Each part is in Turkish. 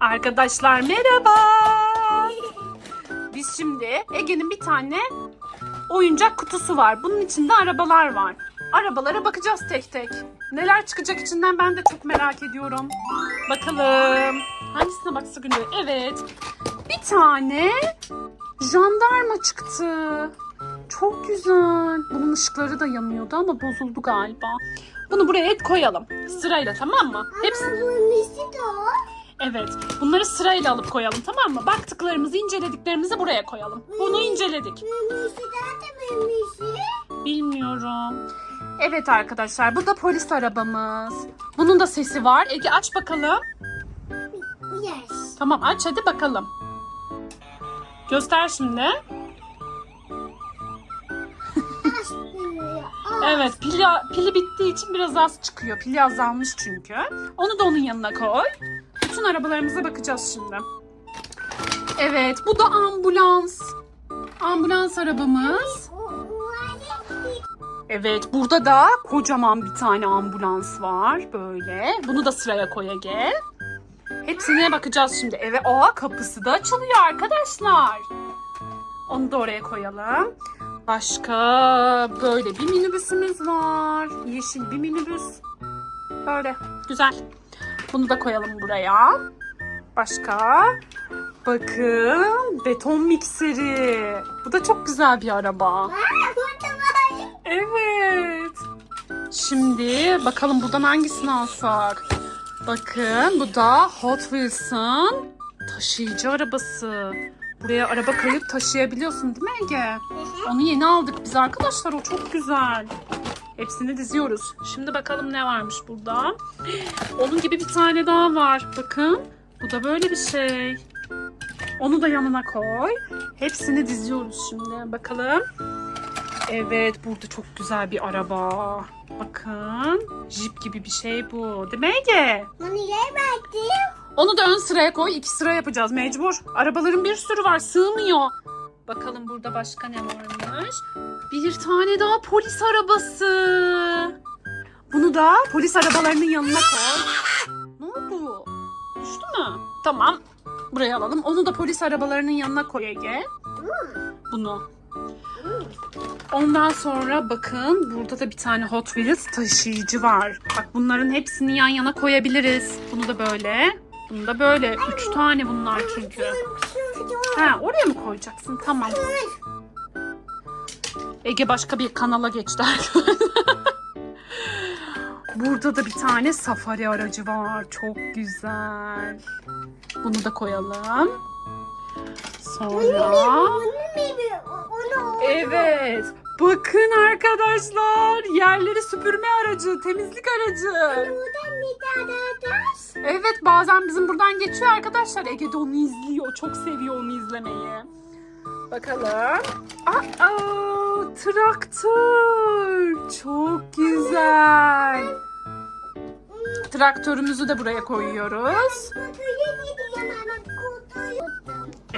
Arkadaşlar merhaba. Biz şimdi Ege'nin bir tane oyuncak kutusu var. Bunun içinde arabalar var. Arabalara bakacağız tek tek. Neler çıkacak içinden ben de çok merak ediyorum. Bakalım. Hangisine baksak önce? Evet. Bir tane jandarma çıktı. Çok güzel. Bunun ışıkları da yanıyordu ama bozuldu galiba. Bunu buraya koyalım. Sırayla tamam mı? Hepsi Misi de o. Evet. Bunları sırayla alıp koyalım tamam mı? Baktıklarımızı, incelediklerimizi buraya koyalım. Bunu inceledik. Bilmiyorum. Evet arkadaşlar bu da polis arabamız. Bunun da sesi var. Ege aç bakalım. Yes. Tamam aç hadi bakalım. Göster şimdi. Evet pili, pili bittiği için biraz az çıkıyor. Pili azalmış çünkü. Onu da onun yanına koy. Bütün arabalarımıza bakacağız şimdi. Evet bu da ambulans. Ambulans arabamız. Evet burada da kocaman bir tane ambulans var böyle. Bunu da sıraya koy Ege. Hepsine bakacağız şimdi. Eve aa kapısı da açılıyor arkadaşlar. Onu da oraya koyalım. Başka böyle bir minibüsümüz var. Yeşil bir minibüs. Böyle güzel. Bunu da koyalım buraya. Başka bakın beton mikseri. Bu da çok güzel bir araba. Evet. Şimdi bakalım buradan hangisini alsak. Bakın bu da Hot Wheels'ın taşıyıcı arabası. Buraya araba koyup taşıyabiliyorsun değil mi Ege? Onu yeni aldık biz arkadaşlar. O çok güzel. Hepsini diziyoruz. Şimdi bakalım ne varmış burada. Onun gibi bir tane daha var. Bakın. Bu da böyle bir şey. Onu da yanına koy. Hepsini diziyoruz şimdi. Bakalım. Evet burada çok güzel bir araba. Bakın. Jeep gibi bir şey bu. Değil mi Ege? Bunu yemedim. Onu da ön sıraya koy. İki sıra yapacağız mecbur. Arabaların bir sürü var. Sığmıyor. Bakalım burada başka ne varmış. Bir tane daha polis arabası. Bunu da polis arabalarının yanına koy. Ne oldu? Düştü mü? Tamam. Buraya alalım. Onu da polis arabalarının yanına koy Ege. Bunu. Ondan sonra bakın burada da bir tane Hot Wheels taşıyıcı var. Bak bunların hepsini yan yana koyabiliriz. Bunu da böyle. Bunu da böyle. Üç tane bunlar çünkü. Ha oraya mı koyacaksın? Tamam. Ege başka bir kanala geçti arkadaşlar. Burada da bir tane safari aracı var. Çok güzel. Bunu da koyalım. Sonra... Evet. Bakın arkadaşlar. Yerleri süpürme aracı, temizlik aracı. Buradan bir taş. Evet bazen bizim buradan geçiyor arkadaşlar. Ege de onu izliyor. Çok seviyor onu izlemeyi. Bakalım. Aa, traktör. Çok güzel. Traktörümüzü de buraya koyuyoruz.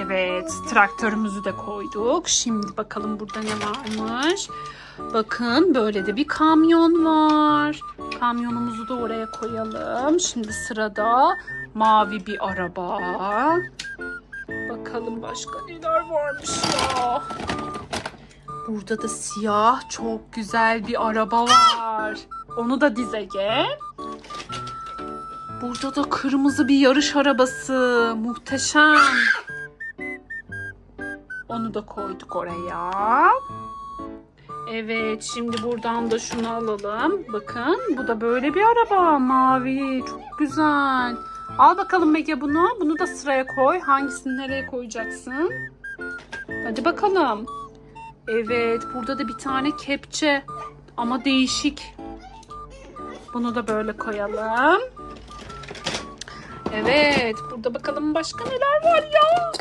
Evet, traktörümüzü de koyduk. Şimdi bakalım burada ne varmış. Bakın böyle de bir kamyon var. Kamyonumuzu da oraya koyalım. Şimdi sırada mavi bir araba. Bakalım başka neler varmış ya. Burada da siyah çok güzel bir araba var. Onu da diz Ege. Burada da kırmızı bir yarış arabası. Muhteşem. Onu da koyduk oraya. Evet şimdi buradan da şunu alalım. Bakın bu da böyle bir araba. Mavi. Çok güzel. Al bakalım Ege bunu. Bunu da sıraya koy. Hangisini nereye koyacaksın? Hadi bakalım. Evet burada da bir tane kepçe. Ama değişik. Bunu da böyle koyalım. Evet burada bakalım başka neler var ya.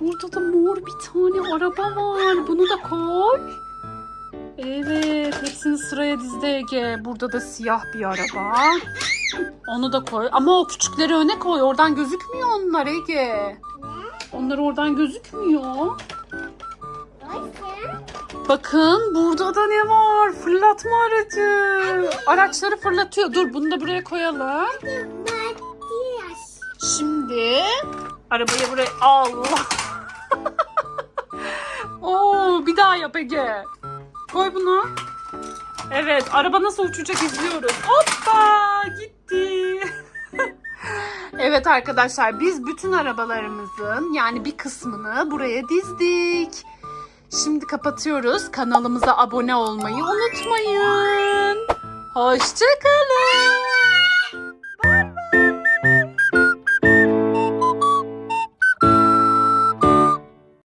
Burada da mor bir tane araba var. Bunu da koy. Evet, hepsini sıraya dizdi Ege. Burada da siyah bir araba. Onu da koy. Ama o küçükleri öne koy. Oradan gözükmüyor onlar Ege. Onlar oradan gözükmüyor. Bakın burada da ne var? Fırlatma aracı. Araçları fırlatıyor. Dur bunu da buraya koyalım. Şimdi arabayı buraya Allah. Daha yap Ege. Koy bunu. Evet, araba nasıl uçacak izliyoruz. Hoppa, gitti. evet arkadaşlar, biz bütün arabalarımızın yani bir kısmını buraya dizdik. Şimdi kapatıyoruz. Kanalımıza abone olmayı unutmayın. Hoşçakalın.